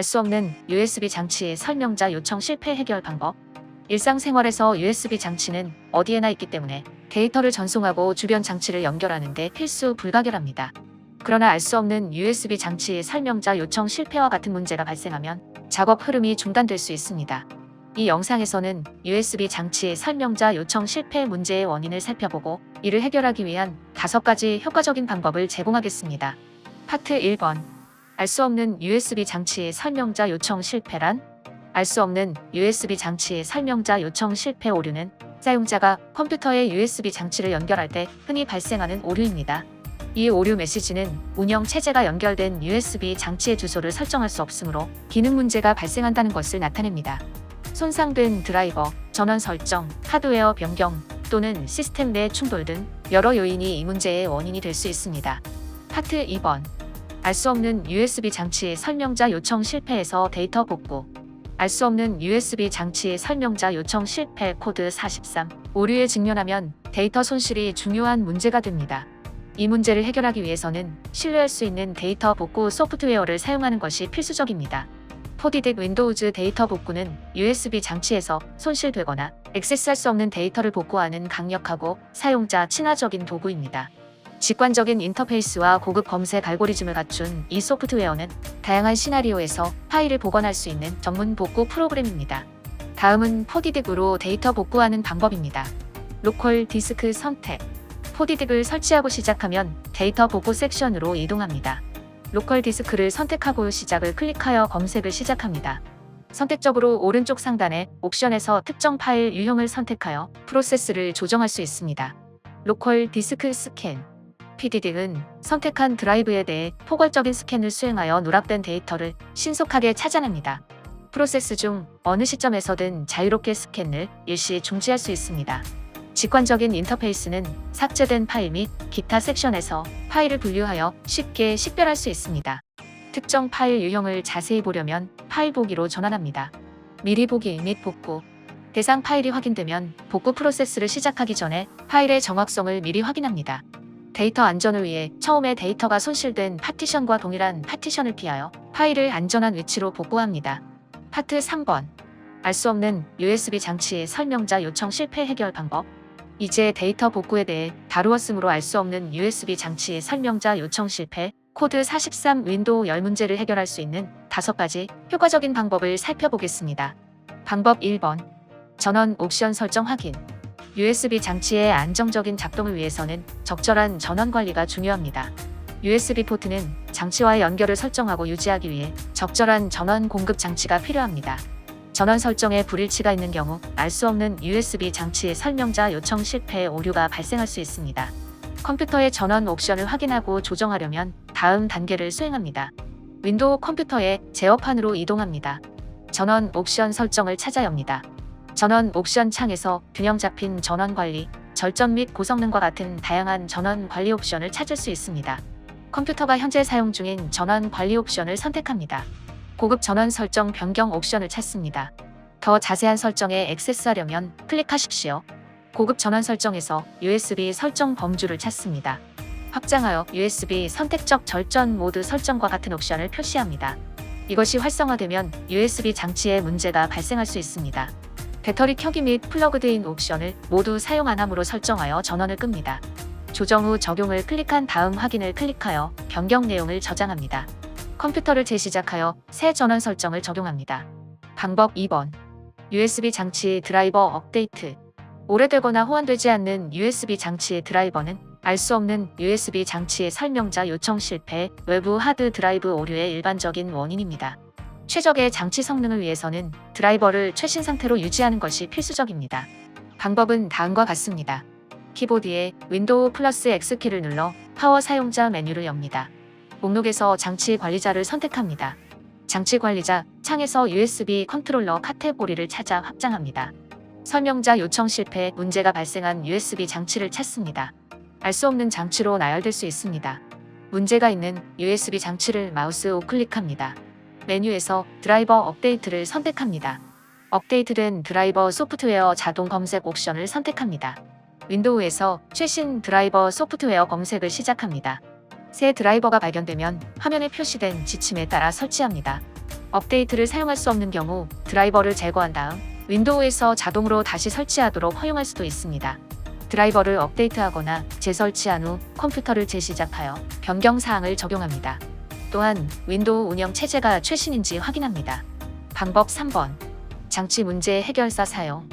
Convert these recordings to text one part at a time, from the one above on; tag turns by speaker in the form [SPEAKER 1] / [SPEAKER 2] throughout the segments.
[SPEAKER 1] 알 수 없는 USB 장치의 설명자 요청 실패 해결 방법. 일상생활에서 USB 장치는 어디에나 있기 때문에 데이터를 전송하고 주변 장치를 연결하는데 필수 불가결합니다. 그러나 알 수 없는 USB 장치의 설명자 요청 실패와 같은 문제가 발생하면 작업 흐름이 중단될 수 있습니다. 이 영상에서는 USB 장치의 설명자 요청 실패 문제의 원인을 살펴보고 이를 해결하기 위한 다섯 가지 효과적인 방법을 제공하겠습니다. 파트 1번 알 수 없는 USB 장치의 설명자 요청 실패란 알 수 없는 USB 장치의 설명자 요청 실패 오류는 사용자가 컴퓨터에 USB 장치를 연결할 때 흔히 발생하는 오류입니다. 이 오류 메시지는 운영 체제가 연결된 USB 장치의 주소를 설정할 수 없으므로 기능 문제가 발생한다는 것을 나타냅니다. 손상된 드라이버, 전원 설정, 하드웨어 변경 또는 시스템 내 충돌 등 여러 요인이 이 문제의 원인이 될 수 있습니다. 파트 2번 알 수 없는 USB 장치의 설명자 요청 실패에서 데이터 복구 알 수 없는 USB 장치의 설명자 요청 실패 코드 43 오류에 직면하면 데이터 손실이 중요한 문제가 됩니다. 이 문제를 해결하기 위해서는 신뢰할 수 있는 데이터 복구 소프트웨어를 사용하는 것이 필수적입니다. 포디덱 윈도우즈 데이터 복구는 USB 장치에서 손실되거나 액세스할 수 없는 데이터를 복구하는 강력하고 사용자 친화적인 도구입니다. 직관적인 인터페이스와 고급 검색 알고리즘을 갖춘 이 소프트웨어는 다양한 시나리오에서 파일을 복원할 수 있는 전문 복구 프로그램입니다. 다음은 포디덱으로 데이터 복구하는 방법입니다. 로컬 디스크 선택. 포디덱을 설치하고 시작하면 데이터 복구 섹션으로 이동합니다. 로컬 디스크를 선택하고 시작을 클릭하여 검색을 시작합니다. 선택적으로 오른쪽 상단에 옵션에서 특정 파일 유형을 선택하여 프로세스를 조정할 수 있습니다. 로컬 디스크 스캔 PDD는 선택한 드라이브에 대해 포괄적인 스캔을 수행하여 누락된 데이터를 신속하게 찾아냅니다. 프로세스 중 어느 시점에서든 자유롭게 스캔을 일시 중지할 수 있습니다. 직관적인 인터페이스는 삭제된 파일 및 기타 섹션에서 파일을 분류하여 쉽게 식별할 수 있습니다. 특정 파일 유형을 자세히 보려면 파일 보기로 전환합니다. 미리 보기 및 복구. 대상 파일이 확인되면 복구 프로세스를 시작하기 전에 파일의 정확성을 미리 확인합니다. 데이터 안전을 위해 처음에 데이터가 손실된 파티션과 동일한 파티션을 피하여 파일을 안전한 위치로 복구합니다. 파트 3번. 알 수 없는 USB 장치의 설명자 요청 실패 해결 방법. 이제 데이터 복구에 대해 다루었으므로 알 수 없는 USB 장치의 설명자 요청 실패, 코드 43 윈도우 열 문제를 해결할 수 있는 다섯 가지 효과적인 방법을 살펴보겠습니다. 방법 1번. 전원 옵션 설정 확인. USB 장치의 안정적인 작동을 위해서는 적절한 전원 관리가 중요합니다. USB 포트는 장치와의 연결을 설정하고 유지하기 위해 적절한 전원 공급 장치가 필요합니다. 전원 설정에 불일치가 있는 경우 알 수 없는 USB 장치의 설명자 요청 실패 오류가 발생할 수 있습니다. 컴퓨터의 전원 옵션을 확인하고 조정하려면 다음 단계를 수행합니다. 윈도우 컴퓨터의 제어판으로 이동합니다. 전원 옵션 설정을 찾아 엽니다. 전원 옵션 창에서 균형 잡힌 전원 관리, 절전 및 고성능과 같은 다양한 전원 관리 옵션을 찾을 수 있습니다. 컴퓨터가 현재 사용 중인 전원 관리 옵션을 선택합니다. 고급 전원 설정 변경 옵션을 찾습니다. 더 자세한 설정에 액세스하려면 클릭하십시오. 고급 전원 설정에서 USB 설정 범주를 찾습니다. 확장하여 USB 선택적 절전 모드 설정과 같은 옵션을 표시합니다. 이것이 활성화되면 USB 장치에 문제가 발생할 수 있습니다. 배터리 켜기 및 플러그드인 옵션을 모두 사용 안 함으로 설정하여 전원을 끕니다. 조정 후 적용을 클릭한 다음 확인을 클릭하여 변경 내용을 저장합니다. 컴퓨터를 재시작하여 새 전원 설정을 적용합니다. 방법 2번. USB 장치 드라이버 업데이트. 오래되거나 호환되지 않는 USB 장치의 드라이버는 알 수 없는 USB 장치의 설명자 요청 실패, 외부 하드 드라이브 오류의 일반적인 원인입니다. 최적의 장치 성능을 위해서는 드라이버를 최신 상태로 유지하는 것이 필수적입니다. 방법은 다음과 같습니다. 키보드에 윈도우 플러스 X키를 눌러 파워 사용자 메뉴를 엽니다. 목록에서 장치 관리자를 선택합니다. 장치 관리자 창에서 USB 컨트롤러 카테고리를 찾아 확장합니다. 설명자 요청 실패 문제가 발생한 USB 장치를 찾습니다. 알 수 없는 장치로 나열될 수 있습니다. 문제가 있는 USB 장치를 마우스 우클릭합니다. 메뉴에서 드라이버 업데이트를 선택합니다. 업데이트된 드라이버 소프트웨어 자동 검색 옵션을 선택합니다. 윈도우에서 최신 드라이버 소프트웨어 검색을 시작합니다. 새 드라이버가 발견되면 화면에 표시된 지침에 따라 설치합니다. 업데이트를 사용할 수 없는 경우 드라이버를 제거한 다음 윈도우에서 자동으로 다시 설치하도록 허용할 수도 있습니다. 드라이버를 업데이트하거나 재설치한 후 컴퓨터를 재시작하여 변경 사항을 적용합니다. 또한 윈도우 운영 체제가 최신인지 확인합니다. 방법 3번. 장치 문제 해결사 사용.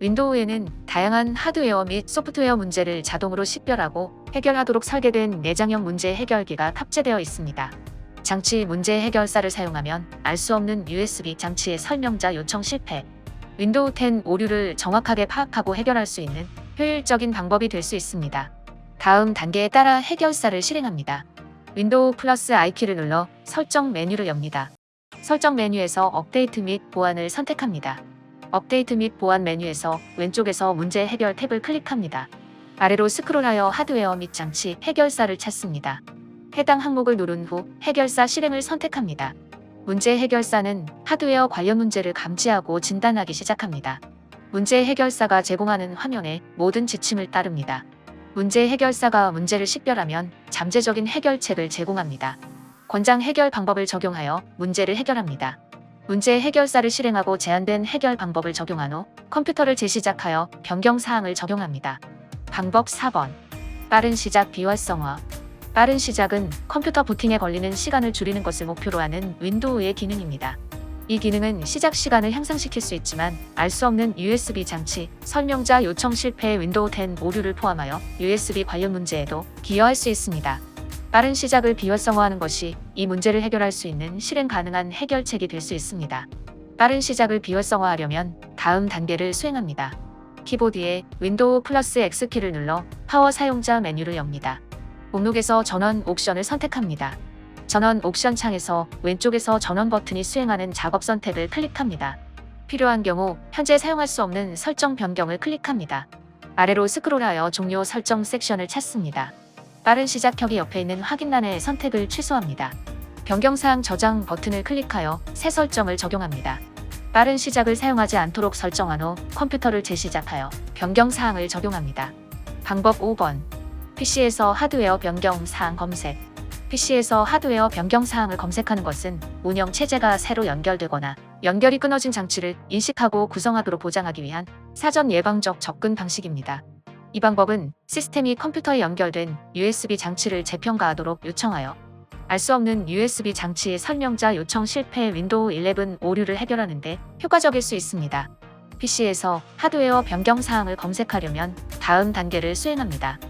[SPEAKER 1] 윈도우에는 다양한 하드웨어 및 소프트웨어 문제를 자동으로 식별하고 해결하도록 설계된 내장형 문제 해결기가 탑재되어 있습니다. 장치 문제 해결사를 사용하면 알 수 없는 USB 장치의 설명자 요청 실패, 윈도우 10 오류를 정확하게 파악하고 해결할 수 있는 효율적인 방법이 될 수 있습니다. 다음 단계에 따라 해결사를 실행합니다. 윈도우 플러스 I키를 눌러 설정 메뉴를 엽니다. 설정 메뉴에서 업데이트 및 보안을 선택합니다. 업데이트 및 보안 메뉴에서 왼쪽에서 문제 해결 탭을 클릭합니다. 아래로 스크롤하여 하드웨어 및 장치 해결사를 찾습니다. 해당 항목을 누른 후 해결사 실행을 선택합니다. 문제 해결사는 하드웨어 관련 문제를 감지하고 진단하기 시작합니다. 문제 해결사가 제공하는 화면에 모든 지침을 따릅니다. 문제 해결사가 문제를 식별하면 잠재적인 해결책을 제공합니다. 권장 해결 방법을 적용하여 문제를 해결합니다. 문제 해결사를 실행하고 제한된 해결 방법을 적용한 후 컴퓨터를 재시작하여 변경 사항을 적용합니다. 방법 4번. 빠른 시작 비활성화. 빠른 시작은 컴퓨터 부팅에 걸리는 시간을 줄이는 것을 목표로 하는 윈도우의 기능입니다. 이 기능은 시작 시간을 향상시킬 수 있지만 알 수 없는 USB 장치, 설명자 요청 실패 윈도우 10 오류를 포함하여 USB 관련 문제에도 기여할 수 있습니다. 빠른 시작을 비활성화하는 것이 이 문제를 해결할 수 있는 실행 가능한 해결책이 될 수 있습니다. 빠른 시작을 비활성화하려면 다음 단계를 수행합니다. 키보드에 윈도우 플러스 X키를 눌러 파워 사용자 메뉴를 엽니다. 목록에서 전원 옵션을 선택합니다. 전원 옵션 창에서 왼쪽에서 전원 버튼이 수행하는 작업 선택을 클릭합니다. 필요한 경우 현재 사용할 수 없는 설정 변경을 클릭합니다. 아래로 스크롤하여 종료 설정 섹션을 찾습니다. 빠른 시작 켜기 옆에 있는 확인란의 선택을 취소합니다. 변경사항 저장 버튼을 클릭하여 새 설정을 적용합니다. 빠른 시작을 사용하지 않도록 설정한 후 컴퓨터를 재시작하여 변경사항을 적용합니다. 방법 5번. PC에서 하드웨어 변경 사항 검색. PC에서 하드웨어 변경 사항을 검색하는 것은 운영 체제가 새로 연결되거나 연결이 끊어진 장치를 인식하고 구성하도록 보장하기 위한 사전 예방적 접근 방식입니다. 이 방법은 시스템이 컴퓨터에 연결된 USB 장치를 재평가하도록 요청하여 알 수 없는 USB 장치의 설명자 요청 실패 윈도우 11 오류를 해결하는데 효과적일 수 있습니다. PC에서 하드웨어 변경 사항을 검색하려면 다음 단계를 수행합니다.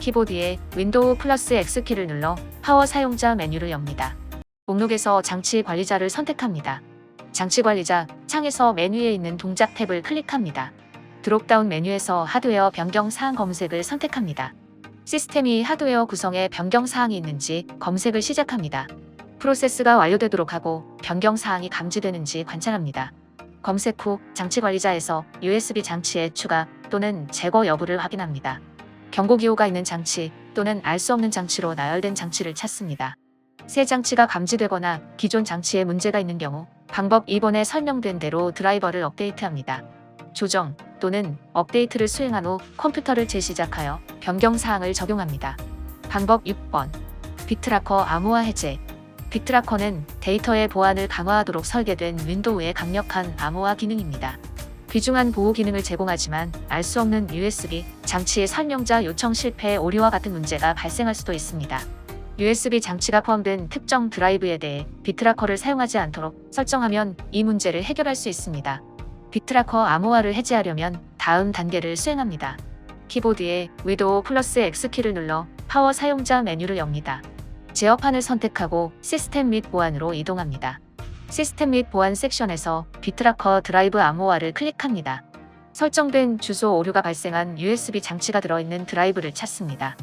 [SPEAKER 1] 키보드에 윈도우 플러스 X키를 눌러 파워 사용자 메뉴를 엽니다. 목록에서 장치 관리자를 선택합니다. 장치 관리자 창에서 메뉴에 있는 동작 탭을 클릭합니다. 드롭다운 메뉴에서 하드웨어 변경 사항 검색을 선택합니다. 시스템이 하드웨어 구성에 변경 사항이 있는지 검색을 시작합니다. 프로세스가 완료되도록 하고 변경 사항이 감지되는지 관찰합니다. 검색 후 장치 관리자에서 USB 장치의 추가 또는 제거 여부를 확인합니다. 경고 기호가 있는 장치 또는 알 수 없는 장치로 나열된 장치를 찾습니다. 새 장치가 감지되거나 기존 장치에 문제가 있는 경우 방법 2번에 설명된 대로 드라이버를 업데이트합니다. 조정 또는 업데이트를 수행한 후 컴퓨터를 재시작하여 변경 사항을 적용합니다. 방법 6번. 빅트라커 암호화 해제. 빅트라커는 데이터의 보안을 강화하도록 설계된 윈도우의 강력한 암호화 기능입니다. 귀중한 보호 기능을 제공하지만 알 수 없는 USB 장치의 설명자 요청 실패 오류와 같은 문제가 발생할 수도 있습니다. USB 장치가 포함된 특정 드라이브에 대해 비트라커를 사용하지 않도록 설정하면 이 문제를 해결할 수 있습니다. 비트라커 암호화를 해제하려면 다음 단계를 수행합니다. 키보드에 위도우 플러스 X키를 눌러 파워 사용자 메뉴를 엽니다. 제어판을 선택하고 시스템 및 보안으로 이동합니다. 시스템 및 보안 섹션에서 비트라커 드라이브 암호화를 클릭합니다. 설정된 주소 오류가 발생한 USB 장치가 들어있는 드라이브를 찾습니다.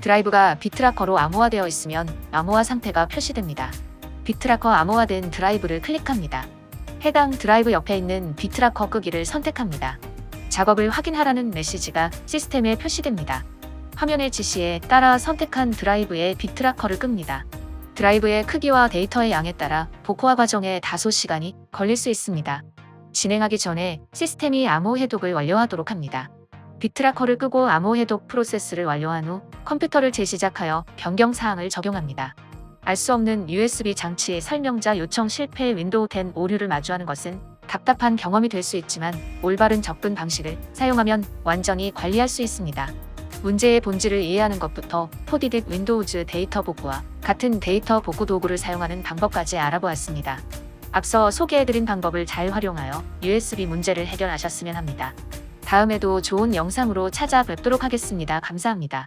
[SPEAKER 1] 드라이브가 비트라커로 암호화되어 있으면 암호화 상태가 표시됩니다. 비트라커 암호화된 드라이브를 클릭합니다. 해당 드라이브 옆에 있는 비트라커 끄기를 선택합니다. 작업을 확인하라는 메시지가 시스템에 표시됩니다. 화면의 지시에 따라 선택한 드라이브의 비트라커를 끕니다. 드라이브의 크기와 데이터의 양에 따라 복호화 과정에 다소 시간이 걸릴 수 있습니다. 진행하기 전에 시스템이 암호 해독을 완료하도록 합니다. 비트라커를 끄고 암호 해독 프로세스를 완료한 후 컴퓨터를 재시작하여 변경 사항을 적용합니다. 알 수 없는 USB 장치의 설명자 요청 실패 윈도우 10 오류를 마주하는 것은 답답한 경험이 될 수 있지만 올바른 접근 방식을 사용하면 완전히 관리할 수 있습니다. 문제의 본질을 이해하는 것부터 포디득 윈도우즈 데이터 복구와 같은 데이터 복구 도구를 사용하는 방법까지 알아보았습니다. 앞서 소개해드린 방법을 잘 활용하여 USB 문제를 해결하셨으면 합니다. 다음에도 좋은 영상으로 찾아뵙도록 하겠습니다. 감사합니다.